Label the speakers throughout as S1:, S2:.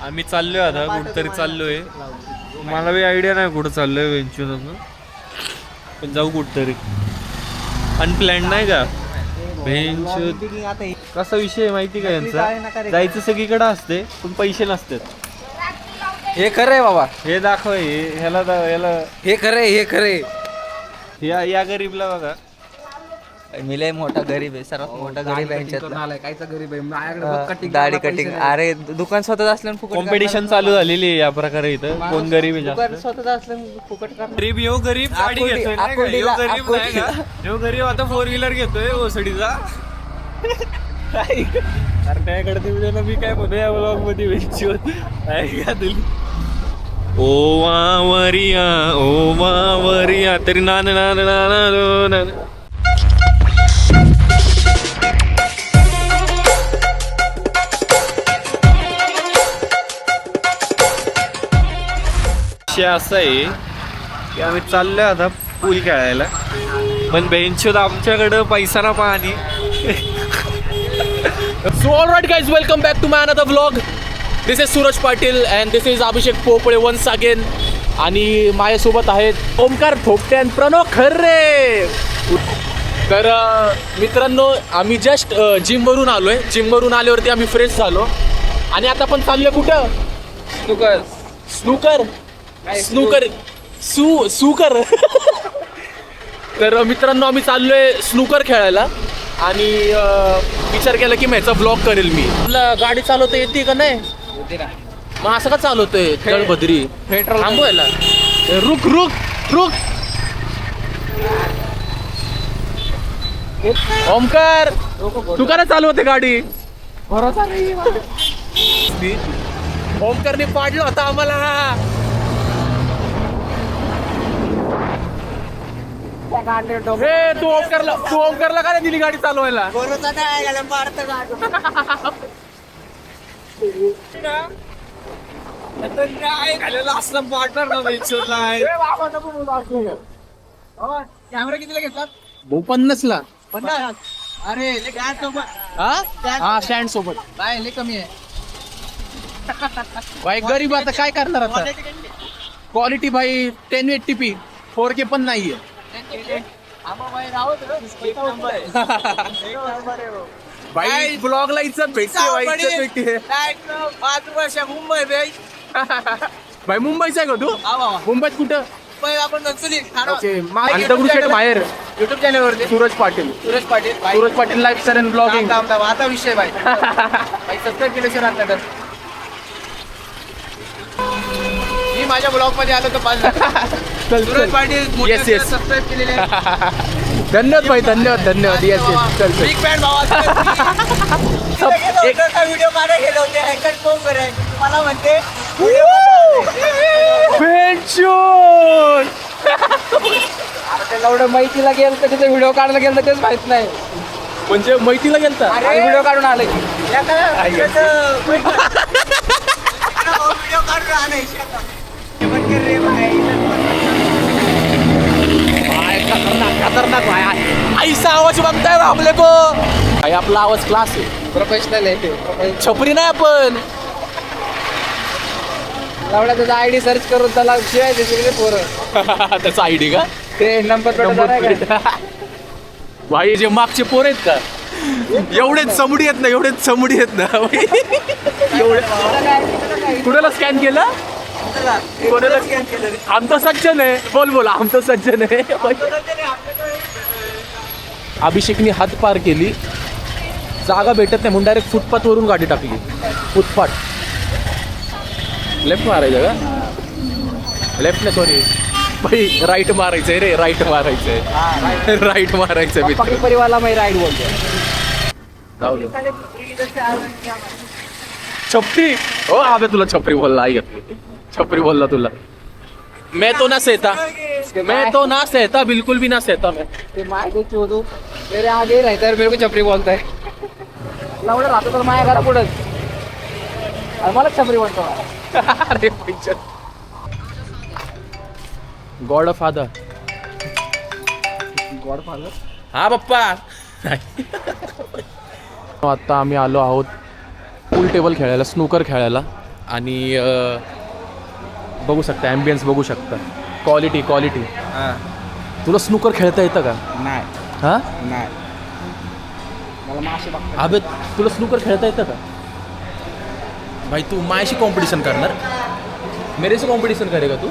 S1: आम्ही चाललोय आता कुठतरी चाललोय. मला बी आयडिया नाही कुठं चाललोय वेंचून पण जाऊ कुठतरी. अनप्लॅन नाही का? कसा विषय माहिती का यांचा? जायचं सगळीकडे असते पण पैसे नसतात.
S2: हे खरंय बाबा.
S1: हे दाखव हे ह्याला दा- ह्याला
S2: हे खरंय हे खरंय.
S1: या या गरीबला बघा.
S2: मी लय मोठा गरीब आहे सर्वात मोठा गरीब आहे यांच्यातला.
S3: कायचा गरीब आहे. माझ्याकडे बघ कटिंग
S2: दाढी कटिंग अरे दुकान स्वतःच असलं फुकट
S1: कॉम्पिटिशन चालू झालेली आहे या प्रकारे इथं. कोण गरीब आहे
S2: दुकान
S1: जास्त?
S2: स्वतःच असलं फुकट करणार.
S1: गरीब यो गरीब गाडी
S2: आकुर्डी-
S1: घेतोय नाही का?
S2: आकुर्डीला-
S1: ह्यो गरीब नाही का?
S2: आकुर्डीला.
S1: ह्यो गरीब आता फोर व्हीलर घेतोय ओसडीचा. अरे त्याकडे तुम्ही मी काय म्हणतो या ब्लॉगमध्ये वेची होत का तुली ओ वावरिया ओ वावरिया तरी नान नान नान नान. विषय असा आहे की आम्ही चाललोय आता पूल खेळायला. पण बेंचोद आमच्याकडं पैसा ना पाणी.
S4: So all right guys, welcome back to my another vlog. This is Suraj Patil and this is Abhishek पोपळे once again. आणि माझ्यासोबत आहेत ओमकार थोपटे आणि प्रणव खर्रे. तर मित्रांनो आम्ही जस्ट जिमवरून आलो आहे जिमवरून आल्यावरती आम्ही फ्रेश झालो. आणि आता आपण चाललो कुठं? स्नूकर स्नूकर स्नूकर सू सुकर तर मित्रांनो आम्ही चाललोय स्नूकर खेळायला. आणि विचार केला की ह्याचा ब्लॉग करेल मी. आपला गाडी चालवता येते का नाही? मग असं का चालवतोय जळभद्री थांबवायला रुक रुक रुक. ओमकार तू का चालवते गाडी? ओमकारने पाडलं होता आम्हाला. हे तू ओमकारला तू ओमकारला का नाही दिली गाडी चालवायला?
S3: कॅमेरा कितीला घेतला?
S4: भाऊ
S3: अरे लय gas सोबत.
S4: हा? हा स्टँड सोबत.
S3: काय लय कमी आहे.
S4: भाई गरीब आता काय करणार आता? क्वालिटी भाई ten eighty p four K पण नाहीये. भाई ब्लॉगला इज्जत भेटते भाई इज्जत भेटते.
S3: पाच वर्ष मुंबई बे
S4: भाई मुंबईचा आहे का तू? मुंबईत कुठं?
S3: आपण
S4: आणि दगडूशेठ बाहेर.
S3: युट्यूब चॅनल वरती.
S4: सूरज पाटील.
S3: सुरेश पाटील भाई
S4: Suraj Patil lifestyle
S3: and blogging आता विषय भाई भाई सबस्क्राईब केल्याशिवाय राहत नाही. मी माझ्या ब्लॉगमध्ये आलो तर पाच
S4: चल
S3: Suresh Patil
S4: Yes, yes.
S3: Subscribe केलेले
S4: धन्यवाद भाई धन्यवाद धन्यवाद. येस येस चल चल.
S3: बिग फॅन भावा
S4: एक
S3: व्हिडिओ काढायला गेले होते. हॅकट फोन करे मला म्हणते
S4: पेंचून
S2: एवढं माहितीला गेलं तर तिथे व्हिडिओ काढायला गेलं तर तेच माहीत नाही.
S4: म्हणजे मैतीला गेलता
S2: आणि व्हिडिओ काढून आलं की
S3: व्हिडिओ काढून आणायचे
S4: काय खतरनाक भाई. आईचा आवाज बघताय बा आपले को. भाई आपला आवाज क्लास आहे.
S2: प्रोफेशनल आहे
S4: छपरी नाही आपण.
S2: लावला त्याचा आयडी सर्च करून त्याला शिवाय सगळे पोरं.
S4: त्याचा आयडी का?
S2: ते नंबर
S4: नंबर भाई जे मागचे पोर आहेत का? एवढेच चमडी आहेत ना एवढेच चमडी आहेत ना एवढे कोणाला स्कॅन केलं? आमचं सज्जन आहे. बोल बोल आमचं सज्जन आहे. अभिषेकने हात पार केली. जागा भेटत नाही म्हणून डायरेक्ट फुटपाथ वरून गाडी टाकली. फुटपाथ. लेफ्ट मारायचं का? लेफ्ट नाही सॉरी भाई राईट मारायचंय रे राईट मारायचंय. राईट मारायचं मित्र.
S2: परिवारला मी राईड बोलतो.
S4: छपरी. हो आबे तुला छपरी बोलला आई. छपरी बोलला तुला. मैं तो ना सहता. मैं तो ना सहता बिल्कुल भी ना सहता मैं.
S2: ते माय को चोदू मेरे आगे रहता है मेरे को छपरी बोलता है. लावलं राहतो तर माझ्या घरा आणि मला छपरी बोलतो.
S4: अरे गॉड फादर.
S2: God father?
S4: हा पप्पा. आता आम्ही आलो आहोत पूल टेबल खेळायला स्नूकर खेळायला. आणि बघू शकता ॲम्बियन्स बघू शकता. क्वालिटी क्वालिटी तुला स्नूकर खेळता येतं का?
S2: नाही.
S4: हां?
S2: नाही. मला मासे बघतात.
S4: अबे तुला स्नूकर खेळता येतं का? भाई तू माझ्याशी कॉम्पिटिशन करणार? मेरेशी कॉम्पिटिशन करेगा तू?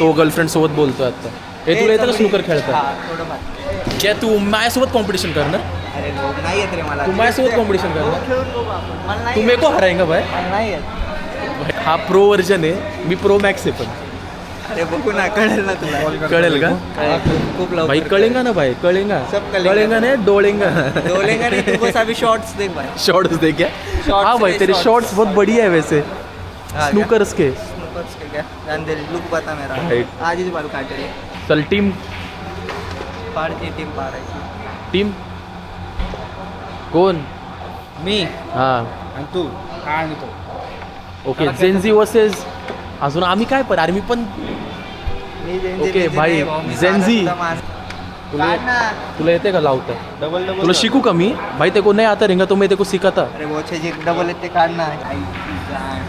S4: तो गर्लफ्रेंड सोबत बोलतो आता. हे तुला येतं का स्नूकर खेळता?
S2: थोडंफार
S4: क्या तू माझ्यासोबत कॉम्पिटिशन करणार?
S2: अरे भाऊ, नाही येत रे मला.
S4: तू माझ्यासोबत कॉम्पिटिशन करणार?
S2: खेळून बघू आपण. मला नाही
S4: तू
S2: येत.
S4: मेको हराएगा भाई.
S2: मला नाही येत.
S4: हा प्रो वर्जन आहे. मी प्रो मॅक्स आहे पण.
S2: अरे बघू ना कळेल ना तुला.
S4: कळेल का?
S2: कळेल. खूप लवकर
S4: भाई कळेंगा ना भाई कळेंगा.
S2: सब कळेंगा.
S4: नाही डोळेंगा.
S2: डोलेगा नहीं तू बस अभी शॉर्ट्स देख भाई.
S4: शॉर्ट्स दे क्या? हाँ भाई तेरे. शॉर्ट्स बहुत बढ़िया है वैसे? स्नूकर्स के.
S2: Snookers के क्या? जान दे लुक बता मेरा. आज ही बाल काटे
S4: चल टीम
S2: पाडची टीम पाडायची
S4: टीम कोण
S2: मी
S4: हा.
S2: आणि तू? हा आणि तो?
S4: ओके जेन्झी वर्सेस अजून आम्ही काय पण आर्मी पण
S2: मी बेनजी
S4: भाई,
S2: नाही भाऊ, मी
S4: Gen
S2: साधा
S4: Z.
S2: सुद्धा माणूस.
S4: तुला
S2: काढ ना.
S4: तुला येते का लावता
S1: डबल डबल
S4: तुला शिकू का मी भाई ते को नाही आता रेंगा तो मैं ते को सिखाता
S2: अरे बोचे जे डबल येते काढ ना आई, जान.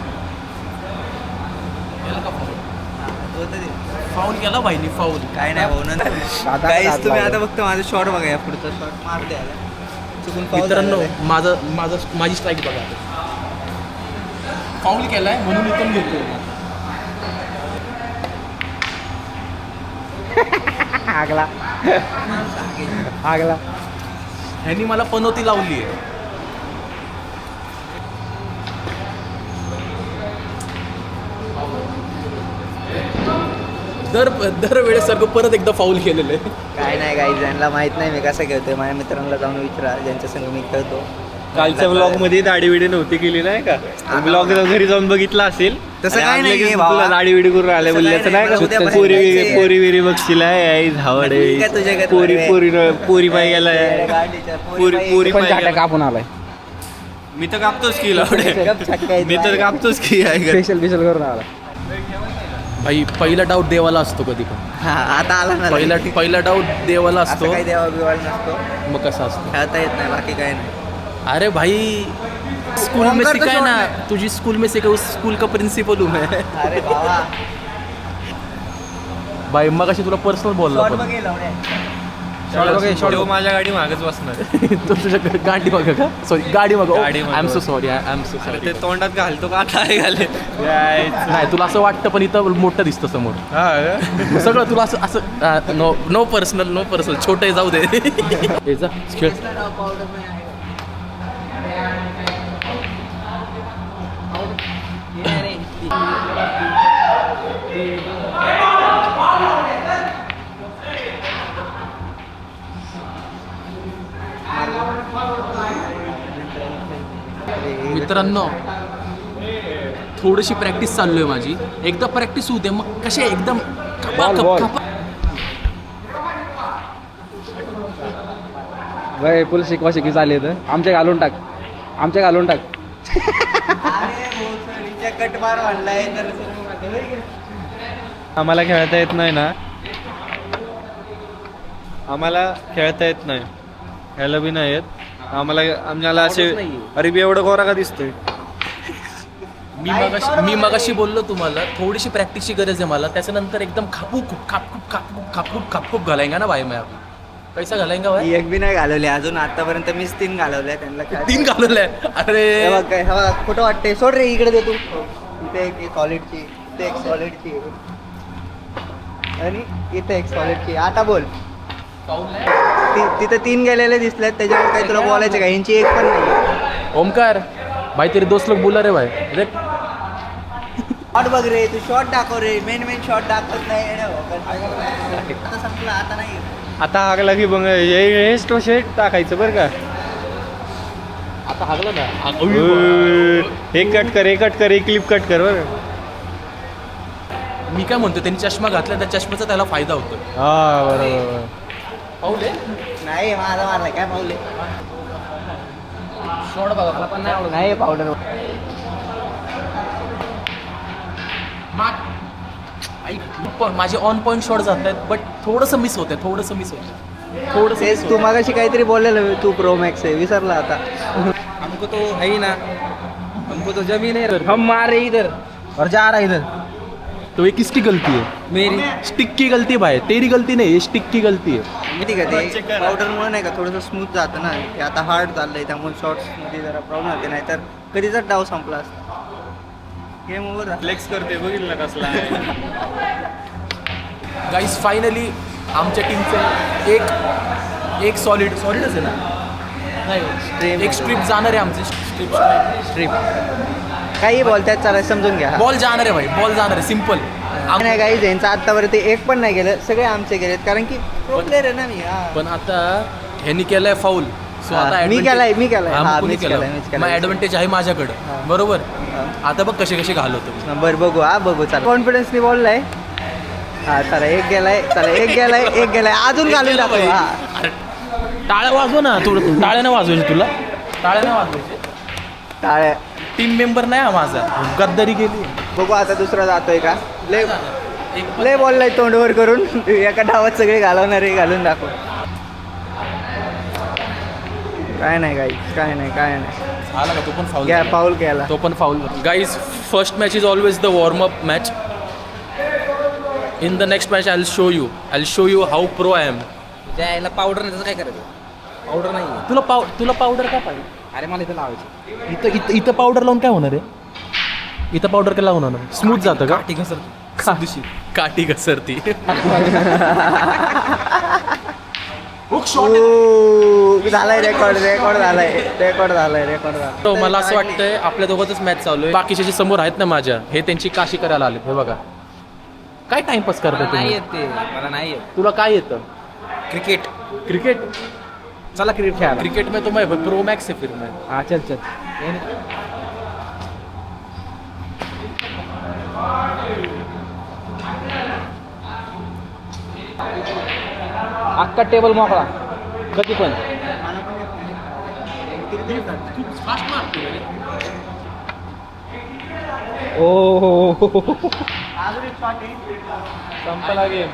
S2: होतं ते.
S4: फाऊल केला भाईनी फाऊल
S2: काय नाही भाऊ नंतर काहीच तुम्ही आता फक्त माझं शॉर्ट बघा या पुढचा शॉर्ट मार द्यायला चुकून foul
S4: मित्रांनो
S2: झालेला आहे.
S4: माझं माझं माझी स्ट्राईक बघा फाऊल केलाय म्हणून इथून घेतो
S2: आगला. आगला.
S4: ह्यांनी मला पनोती लावली आहे दर दर वेळेसारखं परत एकदा फाऊल केलेलं आहे.
S2: काय नाही काही ज्यांना माहीत नाही मी कसं खेळतोय. माझ्या मित्रांना जाऊन विचारा ज्यांच्या संग मी खेळतो.
S1: कालच्या ब्लॉगमध्ये दाढी विडी नव्हती केली नाही का ब्लॉग घरी जाऊन बघितला असेल
S2: तसं काय.
S1: तुला दाढी विडी करून आले
S2: तसं
S1: बोलले
S2: काय
S1: असं
S2: नाही.
S1: नाही का
S2: बाहेर
S1: पोरी. पोरी विरी बघशील आहे धावड पोरी. पोरी पोरी पाय गेलाय पोरी पोरी.
S2: कापून आलाय
S1: मी तर कापतोच की लावडे मी तर. कापतोच की?
S2: स्पेशल स्पेशल करून आला
S4: भाई पहिला डाऊट देवाला असतो कधी पण
S2: हा आता आला ना
S4: पहिला पहिला डाऊट देवाला
S2: असं
S4: असतो
S2: काही देवा बिवाळ नसतो
S4: मग कसा असतो
S2: खेळता येत नाही बाकी काही नाही
S4: अरे भाई स्कूल में सिखाए ना. तुझी स्कूल में सिखाए उस स्कूल का प्रिंसिपल हूँ मैं।
S2: अरे बाबा।
S4: भाई मग अशी तुला पर्सनल बोलला
S2: शॉर्ट
S4: पण
S1: माझ्या गाडी मागच बसणार.
S4: तो तुझ्या गाडी माग का? सॉरी गाडी माग.
S1: गाडी
S4: I. Am so sorry I am
S1: so
S4: sorry
S1: ते तोंडात घालतो का? आता घाले.
S4: नाही तुला असं वाटतं पण इथं मोठं दिसतं समोर.
S1: हा
S4: सगळं तुला असं असं no no personal no personal छोटे जाऊ दे. जा खेळ. मित्रांनो थोडीशी प्रॅक्टिस चालू आहे माझी. एकदा प्रॅक्टिस होऊ दे मग कसे एकदम
S3: भाई फुल शिकवा शिकवी चालली तर. आमच्या घालून टाक. आमच्या घालून टाक.
S2: कट मार म्हणलाय तर
S1: आम्हाला खेळता येत नाही ना. आम्हाला खेळता येत नाही. खेळायला बी नाही येत. आम्हाला आम्हाला असे अरे बी एवढं गोरा का दिसतोय?
S4: मी मगाशी मी मगाशी बोललो तुम्हाला थोडीशी प्रॅक्टिसची गरज आहे मला. त्याच्यानंतर एकदम खापूक खापकूप खापकूप खापकूप खापकूप घालायगा ना भाई मैं अभी कैसा घालायगा भाई
S2: एक बी नाही घालवली. अजून आतापर्यंत मीच तीन घालवल्या त्यांना काय
S4: तीन घालवलंय अरे!
S2: बघ काय, हे कुठं वाटते सोड रे इकडे दे तू. इथे एक सॉलिडची इथे एक सॉलिडची आणि इथे एक सॉलिडची आता बोल. ति- तिथं तीन गेलेले दिसलेत त्याच्यावर काही तुला बोलायचं का? यांची एक पण नाही
S4: ओमकार भाई तेरे दोस्त लोग बोला रे भाई. देख.
S2: शॉट बघ रे तू शॉट दाखव रे. मेन मेन शॉट दाखवत नाही. येडं हो. आता संपला आता नाही.
S1: आता हागला की बघ हे स्टो शेट टाकायचं बरं का.
S4: आता हागलं ना.
S1: हे कट कर हे कट कर हे क्लिप कट कर बरं.
S4: मी काय म्हणतो त्यांनी चष्मा घातला त्या चष्म्याचा त्याला फायदा होतो.
S1: हा बरोबर
S4: पाऊले
S2: नाही माझा मारलाय काय पावले
S4: शॉर्ट बघा मला पण नाही आवडत.
S2: नाही पावडर
S4: ऐक, पण माझे ऑन पॉईंट शॉट जात आहेत बट थोडंसं मिस होतंय थोडंसं मिस होतं थोडंसं
S2: तू. मागाशी काहीतरी बोललेलं तू प्रो मॅक्स आहे विसरला आता.
S3: हमको तो है ही ना. हमको तो जमीन है. हम मार रहे इधर. और जा रहा इधर.
S4: तो ये किसकी गलती है?
S3: मेरी.
S4: स्टिक की गलती भाई तेरी गलती नाही ये स्टिक की गलती है.
S2: माहिती का ते पावडरमुळे नाही का थोडंसं स्मूथ जातं ना. ते आता हार्ड चाललंय त्यामुळे शॉर्ट्समध्ये जरा प्रॉब्लेम होते नाही तर कधीच डाव संपला असता. गेम ओव्हर
S1: फ्लेक्स करते बघितलं कसला
S4: गाईज फायनली आमच्या टीमचं एक एक सॉलिड सॉलिडच आहे ना? नाही एक स्ट्रीप जाणार आहे आमची. स्ट्रीप
S2: स्ट्रीप काही बोलतात चला समजून घ्या.
S4: बॉल जाणार आहे भाई बॉल जाणार आहे सिंपल
S2: नाही काही ज्यांचं आतावरती एक पण नाही गेलं सगळे आमचे गेलेत कारण की प्रो प्लेअर आहे ना मी हा.
S4: पण आता ह्यांनी केलाय फाऊल सो आता
S2: मी
S4: advantage-
S2: केलाय, मी केलाय.
S4: हा,
S2: हा,
S4: मग कुणी
S2: मीच
S4: केलं?
S2: केलाय, मीच केलाय.
S4: मग ॲडव्हान्टेज आहे माझ्याकडं. बरोबर. आता बघ कसे कसे घालवतो
S2: हा, बरं बघू. हा बघू चला. कॉन्फिडन्सनी बोललाय हा चला एक गेलाय चला एक गेलाय एक गेलाय. अजून घालून
S4: केलं बाई.
S2: हा.
S4: अरे, टाळ्या वाजव ना तू. टाळ्यानं वाजवायची तुला. टाळ्यानं वाजवायचे.
S2: टाळ्या.
S4: टीम मेंबर नाही हा माझा. गद्दारी गेली
S2: बघू आता दुसरा जातोय का? लय
S4: एक
S2: लय बोललाय तोंडवर करून. एका डावात सगळे घालवणारे घालून दाखव. काय नाही गाई काय नाही काय नाही.
S4: झाला का? तो पण फाऊल
S2: घ्या पाऊल केला.
S4: तो पण foul guys first match is always the warm up match in the next match I will show you I will show you how pro I am
S3: जायला पावडर नाही त्याचं काय करायचं? पावडर नाही आहे.
S4: तुला पाव तुला पावडर का पाहिजे?
S3: अरे मला इथं लावायचं.
S4: इथं इथं इथं पावडर लावून काय होणार आहे? इथं पावडर काय लावून होणार? स्मूथ जातं का?
S3: ठीक आहे सर
S4: दिवशी काठी घसरती.
S2: ओ, झालाय रेकॉर्ड रेकॉर्ड झालाय रेकॉर्ड झालाय रेकॉर्ड झालाय.
S4: तो मला असं वाटतंय आपल्या दोघांच मॅच चालू आहे. बाकीचे जे समोर आहेत ना माझ्या हे त्यांची काशी करायला आले हे बघा. काय टाइमपास करता
S3: नाही
S4: तुम्ही?
S3: येत ते. मला नाही येत.
S4: तुला काय येतं?
S3: क्रिकेट
S4: क्रिकेट
S3: चला क्रिकेट खेळायला.
S4: क्रिकेट में तो मैं प्रो मैक्स है फिर मैं
S3: हा चल चल. अख्खा टेबल मोकळा. कधी पण. ओ हो
S4: संपला गेम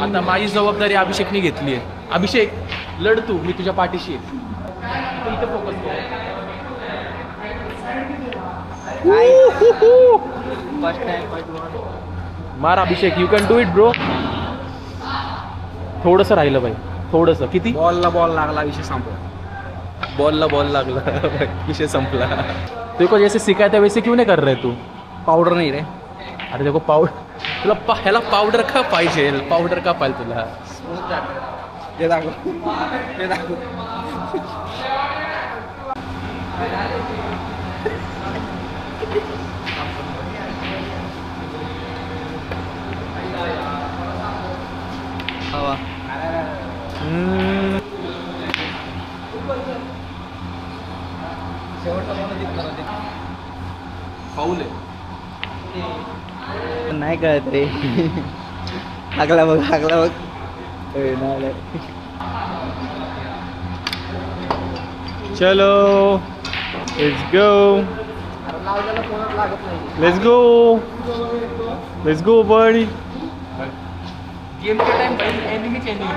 S4: आता माझी जबाबदारी अभिषेकने घेतली आहे. अभिषेक लढ तू मी तुझ्या पाठीशी कर.
S2: फर्स्ट टाइम
S4: मार Abhishek you can do it bro थोडंसं राहिलं भाई थोडंसं. किती?
S3: बॉलला बॉल लागला विषय संपला.
S4: बॉलला बॉल लागला. विषय संपला. को जैसे सिखाया था वैसे क्यों नहीं कर रहे तू?
S3: पावडर नाही रे.
S4: अरे देखो पावडर तुला पा ह्याला पावडर का पाहिजे? पावडर का पाहिजे तुला?
S3: ते दाखव. ते दाखव.
S2: नाही कळत रे हाकला बघ हाकला बघ ए, नाही, नाही.
S1: चलो let's go let's go let's go buddy
S4: गेमच्या time एनिमीच enemy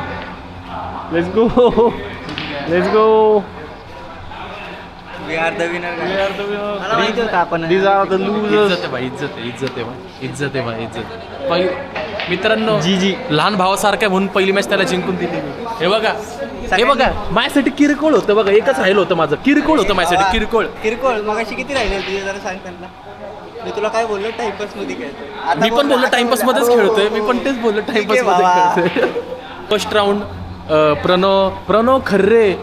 S4: इज्जत आहे भाई इज्जत आहे इज्जत आहे भाई इज्जत आहे भाई इज्जत पहि- मित्रांनो
S1: जी, जी.
S4: लहान भावासारखं आहे म्हणून पहिली मॅच त्याला जिंकून दिली. मी. हे बघा हे बघा माझ्यासाठी किरकोळ होतं बघा एकच राहिलं होतं माझं. किरकोळ होतं माझ्यासाठी किरकोळ.
S2: किरकोळ. मग अशी किती राहिले तुझे जरा सांग त्यांना. मी तुला काय बोललो टाइमपासमध्ये आता
S4: मी पण
S2: बोल,
S4: बोललो
S2: आता
S4: टाइमपास. मध्येच खेळतोय. मी. पण तेच बोललो
S2: ठीक
S4: टाइमपास
S2: आहे
S4: मध्ये
S2: बाबा.
S4: खेळतोय. फर्स्ट राऊंड प्रणव प्रणव खर्रे.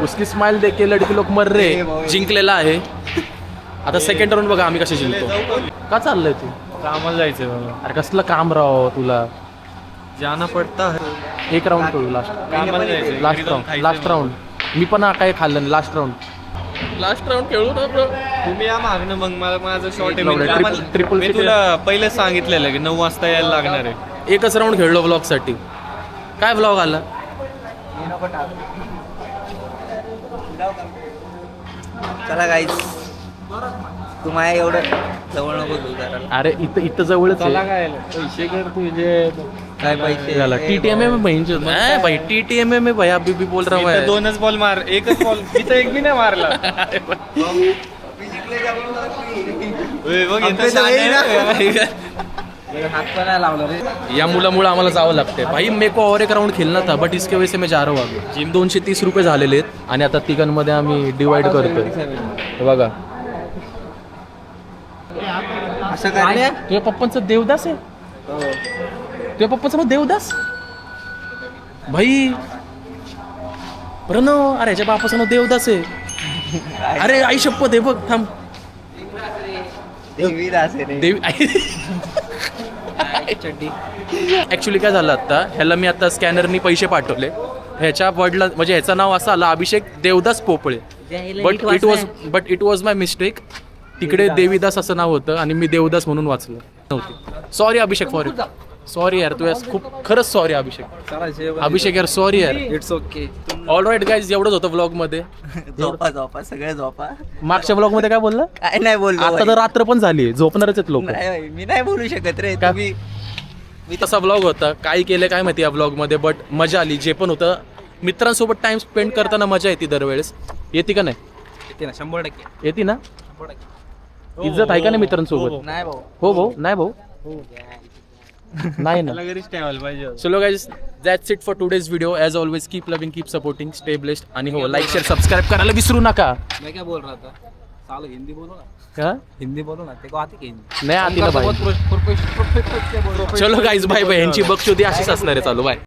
S4: उसकी स्माइल देखे लड़के लोक मर रे
S2: हे.
S4: जिंकलेला आहे. आता सेकंड राऊंड बघा आम्ही कसे जिंकतो. का चाललंय तू?
S1: कामाला जायचंय मला
S4: अरे कसलं काम राव तुला?
S1: जाना पडता. है
S4: एक राऊंड करू last
S1: last
S4: round
S1: last.
S4: Round मी पण काय खाल्लं नाही लास्ट राऊंड लास्ट राऊंड खेळू ना bro.
S1: तुम्ही या मागणं मग. मला माझं शॉर्ट आहे.
S4: Triple-
S1: मी? तुला पहिले सांगितलेलं की नऊ वाजता यायला लागणार आहे.
S4: एकच राऊंड खेळलो ब्लॉगसाठी. काय ब्लॉग आला.
S2: चला गाईस तू माझ्या एवढं जवळ नको घेऊ
S4: अरे इथं इथं जवळच आहे.
S1: काय? पैसे कर तुझे.
S2: काय पैसे?
S4: झाला. टी टी एम भाई टी टी एम एम भाई. अभी भी बोल रहा हूँ. मैं.
S1: दोनच बॉल मार एकच बॉल मी तर एक बी नाही मारला.
S2: मी जिंकले त्यामुळे free.
S1: ओय, बघ,
S2: आमचं
S1: इथं
S2: तर
S1: शान आहे.
S4: या मुलामुळे आम्हाला जावं लागतंय. भाई मेको और एक राउंड खेलना था बट इसके वजह से मैं जा रहा हूँ जिम दोनशे तीस रुपये झालेले आहेत आणि आता तिघांमध्ये आम्ही डिवाइड करतोय. हे बघा.
S2: असं काय रे?
S4: तुझ्या पप्पांचं देवदास आहे? तुझ्या पप्पाचं नाव देवदास? भाई. प्रणव. अरे ह्याच्या बापाचं नाव देवदास आहे. अरे आई शपथ आहे बघ थांब.
S2: देवीदास आहे रे
S4: देवी ऍक्च्युली काय झालं आता? ह्याला मी आता स्कॅनरनी पैसे पाठवले. ह्याच्या वडला म्हणजे ह्याचं नाव असं आलं Abhishek Devdas Popale. But it was but it was my mistake तिकडे देवीदास. असं नाव होतं आणि मी देवदास म्हणून वाचलं. नव्हते. सॉरी अभिषेक फॉर सॉरी यार तू यार खूप खरंच सॉरी अभिषेक. अभिषेक यार सॉरी यार.
S3: It's okay
S4: all right guys एवढंच होतं ब्लॉगमध्ये.
S2: झोपा झोपा सगळे झोपा.
S4: मागच्या ब्लॉगमध्ये काय बोललं?
S2: काय नाही बोललो
S4: आता तर रात्र पण झाली झोपणारच आहेत लोक.
S2: नाही मी नाही बोलू शकत रे.
S4: का?
S2: तुम्ही
S4: मी तसा ब्लॉग होता. काय केलं काय माहिती या ब्लॉगमध्ये बट मजा आली जे पण होतं. मित्रांसोबत टाइम स्पेंड करताना मजा येते दरवेळेस. येते का नाही?
S3: येते ना शंभर टक्के.
S4: येते ना? इज्जत आहे का नाही मित्रांसोबत?
S2: नाही भाऊ.
S4: हो भाऊ. नाही भाऊ? नाही ना.
S1: घरीच ठेवायला पाहिजे
S4: चलो guys that's it for today's video as always keep loving keep supporting stay blessed आणि हो लाईक शेअर सबस्क्राईब करायला विसरू नका.
S3: मैं क्या बोल रहा था सालो हिंदी बोलो ना?
S4: हा?
S3: हिंदी बोलो ना? तेको आती की हिंदी?
S4: नाही आती ना भाई चलो गाईज बाय बाय यांची बक्षुदी अशीच असणार आहे चालू. बाय